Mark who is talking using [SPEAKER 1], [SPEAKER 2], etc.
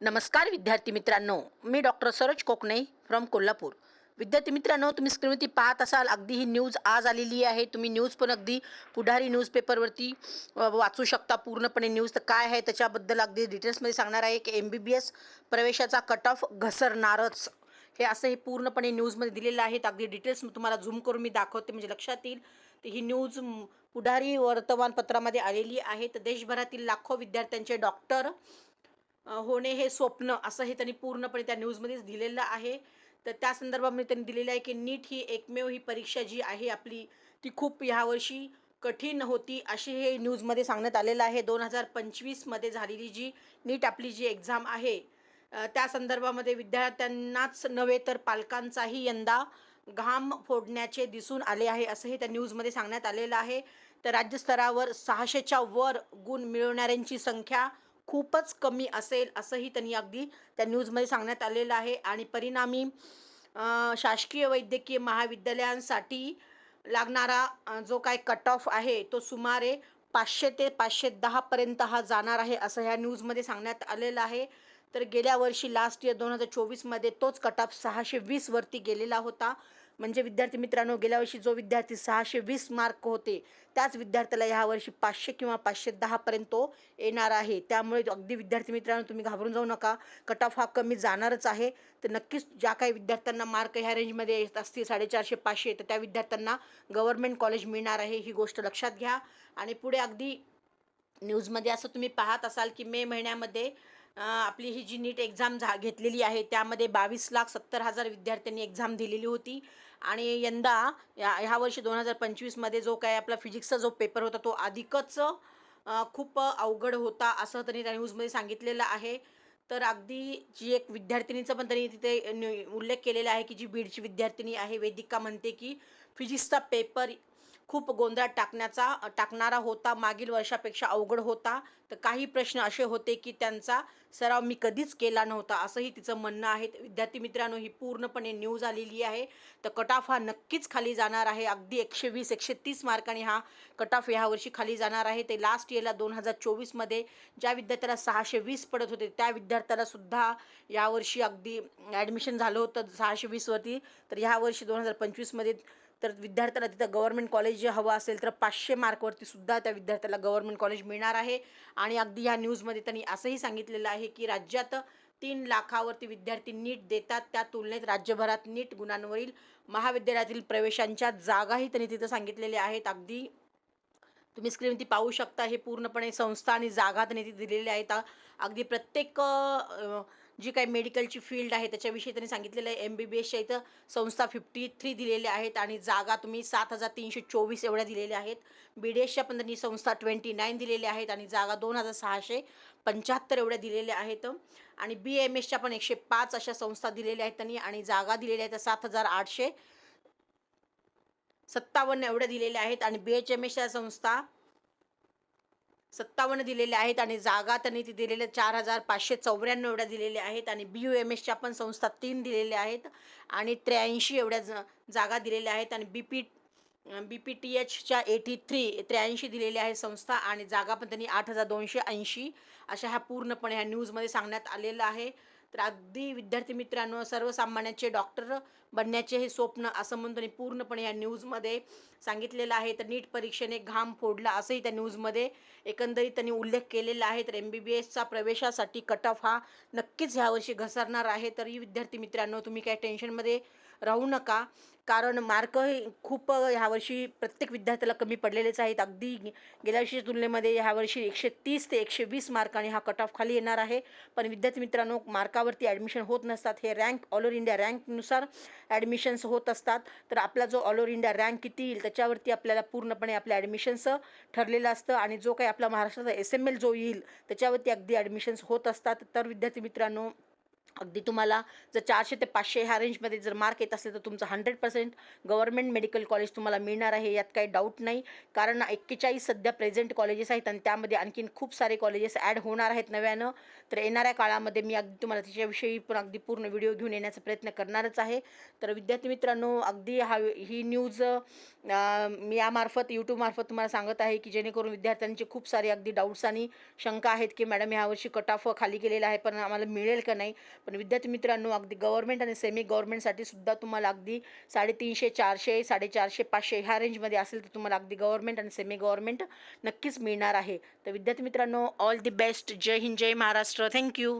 [SPEAKER 1] नमस्कार विद्यार्थी मित्रांनो मी डॉक्टर सरोज कोकणे फ्रॉम कोल्हापूर. विद्यार्थी मित्रांनो तुम्ही स्क्रीनवरती पाहत असाल अगदी ही न्यूज आज आलेली आहे. तुम्ही न्यूज पण अगदी पुढारी न्यूजपेपरवरती वाचू शकता पूर्णपणे न्यूज तर काय आहे त्याच्याबद्दल अगदी डिटेल्समध्ये सांगणार आहे. की एम बी बी एस प्रवेशाचा कट ऑफ घसरणारच. हे असं हे पूर्णपणे न्यूजमध्ये दिलेलं आहे. तर अगदी डिटेल्स तुम्हाला झूम करून मी दाखवते. म्हणजे लक्षात येईल तर ही न्यूज पुढारी वर्तमानपत्रामध्ये आलेली आहे. तर देशभरातील लाखो विद्यार्थ्यांचे डॉक्टर होणे हे स्वप्न असं हे त्यांनी पूर्णपणे त्या न्यूजमध्येच दिलेलं आहे. तर त्या संदर्भामध्ये त्यांनी दिलेलं आहे की नीट ही एकमेव ही परीक्षा जी आहे आपली ती खूप ह्यावर्षी कठीण होती अशी हे न्यूजमध्ये सांगण्यात आलेलं आहे. दोन हजार पंचवीसमध्ये झालेली जी नीट आपली जी एक्झाम आहे त्या संदर्भामध्ये विद्यार्थ्यांनाच नव्हे तर पालकांचाही यंदा घाम फोडण्याचे दिसून आले आहे असं हे त्या न्यूजमध्ये सांगण्यात आलेलं आहे. तर राज्यस्तरावर सहाशेच्या वर गुण मिळवणाऱ्यांची संख्या खूपच कमी असेल असंही त्यांनी अगदी त्या न्यूजमध्ये सांगण्यात आलेलं आहे. आणि परिणामी शासकीय वैद्यकीय महाविद्यालयांसाठी लागणारा जो काय कट ऑफ आहे तो सुमारे पाचशे ते पाचशे दहापर्यंत हा जाणार आहे असं ह्या न्यूजमध्ये सांगण्यात आलेलं आहे. तर गेल्या वर्षी लास्ट इयर दोन हजार चोवीसमध्ये तोच कट ऑफ सहाशे वीसवरती गेलेला होता. म्हणजे विद्यार्थी मित्रांनो गेल्या वर्षी जो विद्यार्थी सहाशे वीस मार्क होते त्याच विद्यार्थ्याला ह्या वर्षी पाचशे किंवा पाचशे दहापर्यंत तो येणार आहे. त्यामुळे अगदी विद्यार्थी मित्रांनो तुम्ही घाबरून जाऊ नका. कट ऑफ हा कमी जाणारच आहे. तर नक्कीच ज्या काही विद्यार्थ्यांना मार्क ह्या रेंजमध्ये येत असतील साडेचारशे पाचशे तर त्या विद्यार्थ्यांना गव्हर्नमेंट कॉलेज मिळणार आहे. ही गोष्ट लक्षात घ्या. आणि पुढे अगदी न्यूजमध्ये असं तुम्ही पाहत असाल की मे महिन्यामध्ये आपली ही जी नीट एक्झाम झा घेतलेली आहे त्यामध्ये बावीस लाख सत्तर हजार विद्यार्थ्यांनी एक्झाम दिलेली होती. आणि यंदा या ह्या वर्षी दोन हजार पंचवीसमध्ये जो काय आपला फिजिक्सचा जो पेपर होता तो अधिकच खूप अवघड होता असं त्यांनी त्या न्यूजमध्ये सांगितलेलं आहे. तर अगदी जी एक विद्यार्थिनीचं पण त्यांनी तिथे न्यू- उल्लेख केलेला आहे की जी बीडची विद्यार्थिनी आहे वेदिका म्हणते की फिजिक्सचा पेपर खूप गोंधळात टाकण्याचा टाकणारा होता. मागील वर्षापेक्षा अवघड होता. तर काही प्रश्न असे होते की त्यांचा सराव मी कधीच केला नव्हता असंही तिचं म्हणणं आहे. विद्यार्थी मित्रांनो ही पूर्णपणे न्यूज आलेली आहे. तर कट ऑफ हा नक्कीच खाली जाणार आहे. अगदी एकशे वीस एकशे तीस मार्कांनी हा कट ऑफ ह्या वर्षी खाली जाणार आहे. ते लास्ट इयरला दोन हजार चोवीसमध्ये ज्या विद्यार्थ्याला सहाशे वीस पडत होते त्या विद्यार्थ्याला सुद्धा यावर्षी अगदी ॲडमिशन झालं होतं सहाशे वीसवरती तर ह्यावर्षी दोन हजार पंचवीसमध्ये तर विद्यार्थ्याला तिथं गव्हर्नमेंट कॉलेज जे हवं असेल तर पाचशे मार्कवरती सुद्धा त्या विद्यार्थ्याला गव्हर्नमेंट कॉलेज मिळणार आहे. आणि अगदी ह्या न्यूजमध्ये त्यांनी असंही सांगितलेलं आहे की राज्यात तीन लाखावरती विद्यार्थी नीट देतात. त्या तुलनेत राज्यभरात नीट गुणांवरील महाविद्यालयातील प्रवेशांच्या जागाही त्यांनी तिथं सांगितलेल्या आहेत. अगदी तुम्ही स्क्रीनवरती पाहू शकता हे पूर्णपणे संस्था आणि जागा त्यांनी तिथे दिलेल्या आहेत. अगदी प्रत्येक जी काही मेडिकलची फील्ड आहे त्याच्याविषयी त्यांनी सांगितलेलं आहे. एम बी बी एसच्या इथं संस्था फिफ्टी थ्री दिलेल्या आहेत आणि जागा तुम्ही सात हजार तीनशे चोवीस एवढ्या दिलेल्या आहेत. बी डी एसच्या पण त्यांनी संस्था ट्वेंटी नाईन दिलेल्या आहेत आणि जागा दोन हजार सहाशे पंच्याहत्तर एवढ्या दिलेल्या आहेत. आणि बी एम एसच्या पण एकशे पाच अशा संस्था दिलेल्या आहेत त्यांनी आणि जागा दिलेल्या आहेत सात हजार आठशे सत्तावन्न एवढ्या दिलेल्या आहेत. आणि बी एच एम एसच्या संस्था सत्तावन्न दिलेल्या आहेत आणि जागा त्यांनी ती दिलेल्या चार हजार पाचशे चौऱ्याण्णव एवढ्या दिलेल्या आहेत आणि बी यू एम एसच्या पण संस्था तीन दिलेल्या आहेत आणि त्र्याऐंशी एवढ्या ज जागा दिलेल्या आहेत आणि B P B P T एचच्या एटी थ्री त्र्याऐंशी दिलेल्या आहेत संस्था आणि जागा पण त्यांनी आठ हजार दोनशे ऐंशी अशा ह्या पूर्णपणे ह्या न्यूजमध्ये सांगण्यात आलेलं आहे. तर अगदी विद्यार्थी मित्रांनो सर्वसामान्यांचे डॉक्टर बनण्याचे हे स्वप्न असं म्हणून त्यांनी पूर्णपणे या न्यूजमध्ये सांगितलेलं आहे. तर नीट परीक्षेने घाम फोडला असंही त्या न्यूजमध्ये एकंदरीत त्यांनी उल्लेख केलेला आहे. तर एम बी बी एसचा प्रवेशासाठी कट ऑफ हा नक्कीच ह्यावर्षी घसरणार आहे. तरी विद्यार्थी मित्रांनो तुम्ही काय टेन्शनमध्ये राहू नका. कारण मार्क हे खूप ह्यावर्षी प्रत्येक विद्यार्थ्याला कमी पडलेलेच आहेत. अगदी गेल्या वर्षीच्या तुलनेमध्ये ह्यावर्षी एकशे तीस ते एकशे वीस मार्काने हा कट ऑफ खाली येणार आहे. पण विद्यार्थी मित्रांनो मार्कावरती ॲडमिशन होत नसतात. हे रँक ऑल ओव्हर इंडिया रँकनुसार ॲडमिशन्स होत असतात. तर आपला जो ऑल ओव्हर इंडिया रँक किती येईल त्याच्यावरती आपल्याला पूर्णपणे आपल्या ॲडमिशन्स ठरलेलं असतं. आणि जो काही आपला महाराष्ट्राचा एस एम एल जो येईल त्याच्यावरती अगदी ॲडमिशन्स होत असतात. तर विद्यार्थी मित्रांनो अगदी तुम्हाला जर चारशे ते पाचशे ह्या रेंजमध्ये जर मार्क येत असेल तर तुमचं hundred percent government medical college तुम्हाला मिळणार आहे यात काही डाऊट नाही. कारण एक्केचाळीस सध्या प्रेझेंट कॉलेजेस आहेत आणि त्यामध्ये आणखीन खूप सारे कॉलेजेस ॲड होणार आहेत नव्यानं. तर येणाऱ्या काळामध्ये मी अगदी तुम्हाला त्याच्याविषयी पण अगदी पूर्ण व्हिडिओ घेऊन येण्याचा प्रयत्न करणारच आहे. तर विद्यार्थी मित्रांनो अगदी हा ही न्यूज मी यामार्फत यूट्यूबमार्फत तुम्हाला सांगत आहे की जेणेकरून विद्यार्थ्यांचे खूप सारे अगदी डाऊट्स आणि शंका आहेत की मॅडम ह्यावर्षी कट ऑफ खाली गेलेला आहे पण आम्हाला मिळेल का नाही? पण विद्यार्थी मित्रांनो अगदी गव्हर्मेंट आणि सेमी गव्हर्मेंटसाठी सुद्धा तुम्हाला अगदी साडेतीनशे चारशे साडेचारशे पाचशे ह्या रेंजमध्ये असेल तर तुम्हाला अगदी गव्हर्मेंट आणि सेमी गव्हर्मेंट नक्कीच मिळणार आहे. तर विद्यार्थी मित्रांनो ऑल दी बेस्ट जय हिंद जय महाराष्ट्र. Thank you